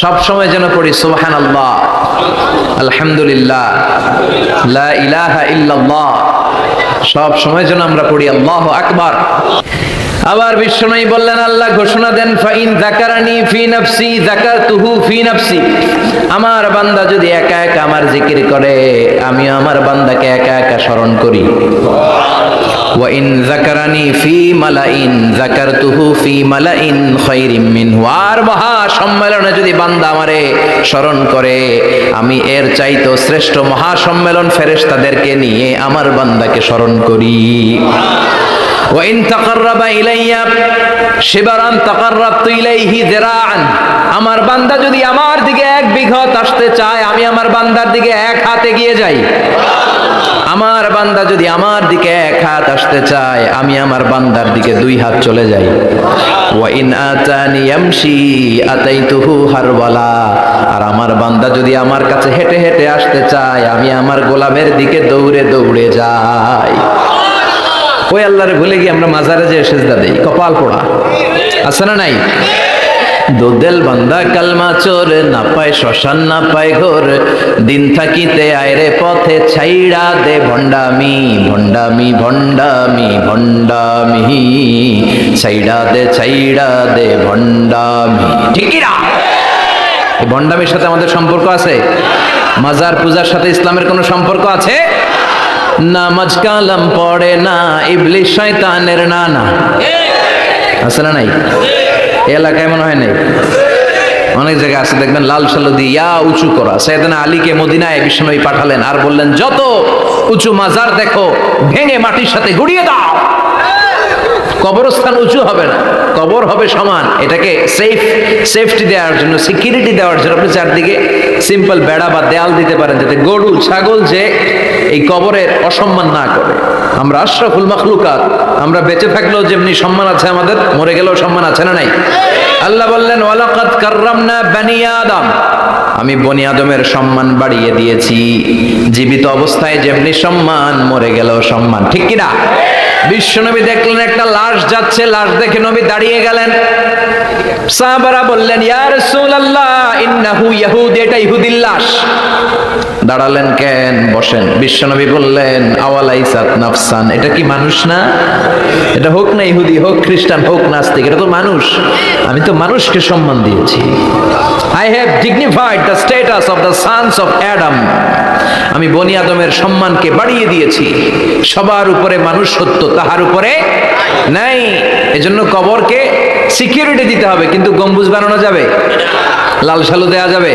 সব সময় যেন পড়ি সুবহান আল্লাহ আলহামদুলিল্লাহ, লা ইলাহা সব সময় যেন আমরা পড়ি, আল্লাহ আকবার। আবার বিশ্বনয়ী বললেন, আল্লাহ ঘোষণা দেন, ফাইন জাকারানি ফি নাফসি জাকারতুহু ফি নাফসি। আমার বান্দা যদি একা একা আমার জিকির করে আমি আমার বান্দাকে একা একা স্মরণ করি। ওয়াইন জাকারানি ফি মালাইন জাকারতুহু ফি মালাইন খায়রিম মিনহু। আর মহা সম্মেলনে যদি বান্দা আমারে স্মরণ করে, আমি এর চাইতো শ্রেষ্ঠ মহা সম্মেলন ফেরেশতাদেরকে নিয়ে আমার বান্দাকে স্মরণ করি। ওয়াইন তাকাররাবা ইলাইয়া শিবারান তাকাররাবতু ইলাইহি যিরাআন। আমার বান্দা যদি আমার দিকে এক বিঘত আসতে চায়, আমি আমার বান্দার দিকে এক হাতে গিয়ে যাই। আমার বান্দা যদি আমার দিকে এক হাত আসতে চায়, আমি আমার বান্দার দিকে দুই হাত চলে যাই। ওয়া ইন আতানি ইয়ামশি আতাইতুহু হারওয়ালা আর আমার বান্দা যদি আমার কাছে হেঁটে হেঁটে আসতে চায়, আমি আমার গোলামের দিকে দৌড়ে দৌড়ে যাই। ওই আল্লাহরে ভুলে গিয়ে আমরা মাজারে যে সেজদা দেই। কপাল পোড়া। আছে না নাই? দোদেল বান্দা কালমা চোর, না পায় শ্মশান, না পায় ঘোর। দিন থাকিতে আয়রে পথে ছাইড়া দে ভণ্ডামি ভণ্ডামি ভণ্ডামি ভণ্ডামি। ছাইড়া দে ছাইড়া দে ভণ্ডামি। ঠিক কি না? ভণ্ডামির সাথে আমাদের সম্পর্ক আছে? মাজার পূজার সাথে ইসলামের কোনো সম্পর্ক আছে? নামাজ কালাম পড়ে না ইবলিশ শয়তানের নানা। আছে না নাই? এলাকায় মনে হয় নাই। অনেক জায়গায় আছে, দেখবেন লাল সালু দিয়ে, ইয়া উঁচু করা। সেদিন আলীকে মদিনায় বিষ্ণুই পাঠালেন আর বললেন, যত উঁচু মাজার দেখো, ভেঙে মাটির সাথে গুড়িয়ে দাও। কবরস্থান উঁচু হবে না, কবর হবে সমান। এটাকে সেফ সেফটি দেওয়ার জন্য সিকিউরিটি দেওয়ার জন্য আপনি চারদিকে সিম্পল বেড়া বা দেয়াল দিতে পারেন, যাতে গরু, ছাগল যে এই কবরের অসম্মান না করে। আমরা আশরাফুল মাখলুকাত, আমরা বেঁচে থাকলেও যেমনি সম্মান আছে আমাদের, মরে গেলেও সম্মান আছে না নাই? আল্লাহ বললেন, ওয়ালাকাদ কাররামনা বানি আদম। আমি বনি আদমের সম্মান বাড়িয়ে দিয়েছি। জীবিত অবস্থায় যেমনি সম্মান, মরে গেলেও সম্মান। ঠিক কি না বিশ্বনবী দেখলেন একটা লাশ যাচ্ছে, লাশ দেখে নবী দাঁড়িয়ে গেলেন। সাহাবারা বললেন, ইয়া রাসূলুল্লাহ, ইন্নাহু ইয়াহুদ, এটা ইহুদির লাশ। দাঁড়ালেন কেন? বসেন। বিশ্বনবী বললেন আওয়ালাইসাত নাফসান। এটা কি মানুষ না? এটা হোক না ইহুদি, হোক খ্রিস্টান, হোক নাস্তিক, এটা তো মানুষ। আমি তো মানুষকে সম্মান দিয়েছি। I have dignified the status of the sons of Adam আমি বনি আদমের সম্মানকে বাড়িয়ে দিয়েছি। সবার উপরে মানুষ সত্য তাহার উপরে নাই। এজন্য কবরকে সিকিউরিটি দিতে হবে, কিন্তু গম্বুজ বানানো যাবে? লাল সালু দেয়া যাবে?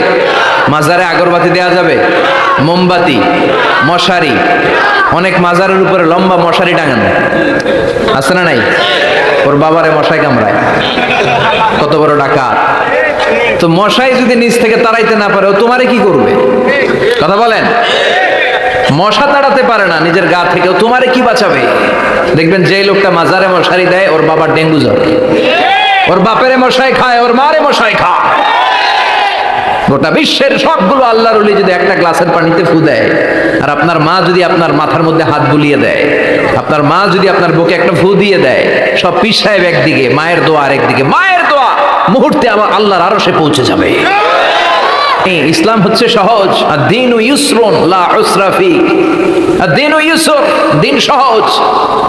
মাজারে আগরবাতি দেয়া যাবে? মোমবাতি, মশারি, অনেক মাজারের উপরে লম্বা মশারি টাঙানো। আছে না নাই? ওর বাবারে মশাই কামড়ায়। কত বড় ডাকাত। তো মশাই যদি নিচ থেকে তাড়াইতে না পারে, ও তোমারে কি করবে? কথা বলেন? মশা তাড়াতে পারে না নিজের গা থেকে তোমারে কি বাঁচাবে? দেখবেন যে লোকটা মাজারে মশারি দেয়, ওর বাবার ডেঙ্গু জ্বর। ওর বাপেরে মশাই খায়, ওর মারে মশাই খায়। গোটা বিশ্বের সবগুলো আল্লাহ রুলি যদি একটা গ্লাসের পানিতে ফু দেয়, আর আপনার মা যদি আপনার মাথার মধ্যে হাত বুলিয়ে দেয়, আপনার মা যদি আপনার বুকে একটা ফু দিয়ে দেয়, সব পীর সাহেব একদিকে, মায়ের দোয়া আরেকদিকে। মায়ের দোয়া মুহূর্তে আমার আল্লাহর আরও সে পৌঁছে যাবে। ইসলাম হচ্ছে সহজ, আর দিন ইউসরুন লা উসরা ফি। আর দিন ইউসর, দিন সহজ।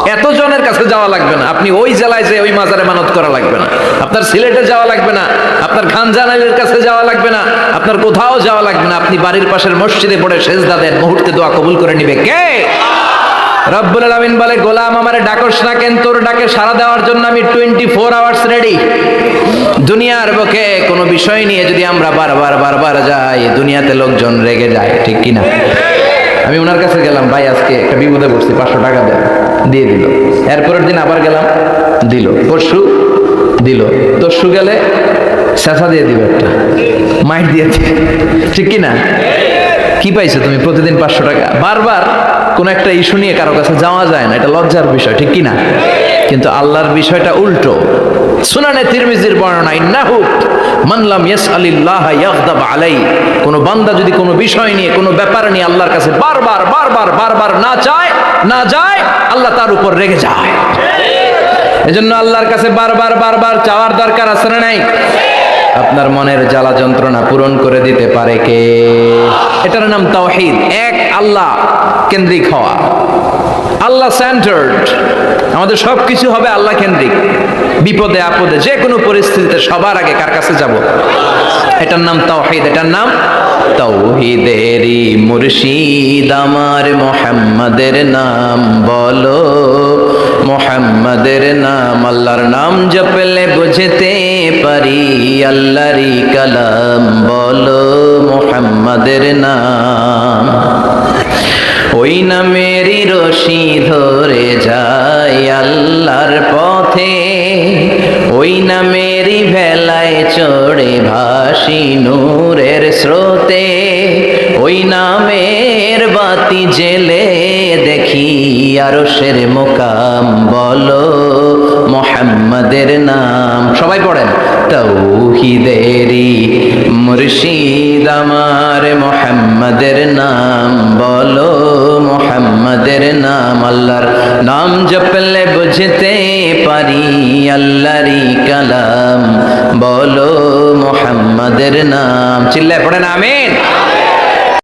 এত জনের কাছে যাওয়া লাগবে না। আপনি ওই জেলায় যে ওই মাজারে মানত করা লাগবে না। আপনার সিলেটে যাওয়া লাগবে না। আপনার খানজানালের কাছে যাওয়া লাগবে না। আপনার কোথাও যাওয়া লাগবে না। আপনি বাড়ির পাশের মসজিদে পড়ে সেজদা দেন, মুহূর্তে দোয়া কবুল করে নিবে। কে? রব্বুল আলামিন বলে, গোলাম আমারে ডাকস না কেন? তোর ডাকে সাড়া দেওয়ার জন্য আমি টোয়েন্টি ফোর আওয়ার্স রেডি দুনিয়ার বুকে কোনো বিষয় নিয়ে যদি আমরা বারবার বারবার যাই, দুনিয়াতে লোকজন রেগে যায়, ঠিক কিনা আমি ওনার কাছে গেলাম, ভাই, আজকে একটা বিপদে পড়ছি, পাঁচশো টাকা দেন। দিয়ে দিল। এরপরের দিন আবার গেলাম, দিল। পরশু দিল। তরশু গেলে শেষা দিয়ে দিবে একটা। মাইট দিয়ে দিবে। ঠিক কিনা কি পাইছো তুমি প্রতিদিন পাঁচশো টাকা? বারবার কোনো একটা ইস্যু নিয়ে কারও কাছে যাওয়া যায় না, এটা লজ্জার বিষয়, ঠিক কি না? কিন্তু আল্লাহর বিষয়টা উল্টো। সুনানে তিরমিজির বর্ণনা, ইন্নাহু মানলাম ইয়াস আলিল্লাহ ইয়াগদাব আলাই। কোন বান্দা যদি কোনো বিষয় নিয়ে, কোনো ব্যাপার নিয়ে আল্লাহর কাছে বারবার বারবার বারবার না চায়, না যায়, আল্লাহ তার উপর রেগে যায়। এজন্য আল্লাহর কাছে বারবার বারবার চাওয়ার দরকার আছে না নাই? আপনার মনের জ্বালা যন্ত্রণা পূরণ করে দিতে পারে কে? এটার নাম তাওহিদ। এক, আল্লাহ কেন্দ্রিক হওয়া। আল্লাহ সেন্টার্ড আমাদের সব কিছু হবে আল্লাহ কেন্দ্রিক। বিপদে আপদে যে কোনো পরিস্থিতিতে সবার আগে কার কাছে যাব? এটার নাম তাওহিদ। এটার নাম তৌহিদেরি মুর্শিদ। আমার মোহাম্মদের নাম বলো। মোহাম্মদের নাম, আল্লাহর নাম জপলে বুঝতে পারি। আল্লাহরই কালাম বলো মোহাম্মদের নাম। ওই নামেরই রশি ধরে যায় আল্লাহর পথে। ওই নামেরই ভেলায় চড়ে ভাসি নূরের স্রোতে। ওই নামের বাতি জেলে দেখি আরও সের মোকাম বলো, মোহাম্মদের নাম। সবাই পড়েন তৌহিদেরি মুর্শিদ আমার মোহাম্মদের নাম। বলো, মোহাম্মদের নাম আল্লাহর নাম জপলে বুঝতে পারি আল্লাহরই কালাম। বলো, মোহাম্মদের নাম। চিল্লায় পড়েন, আমিন।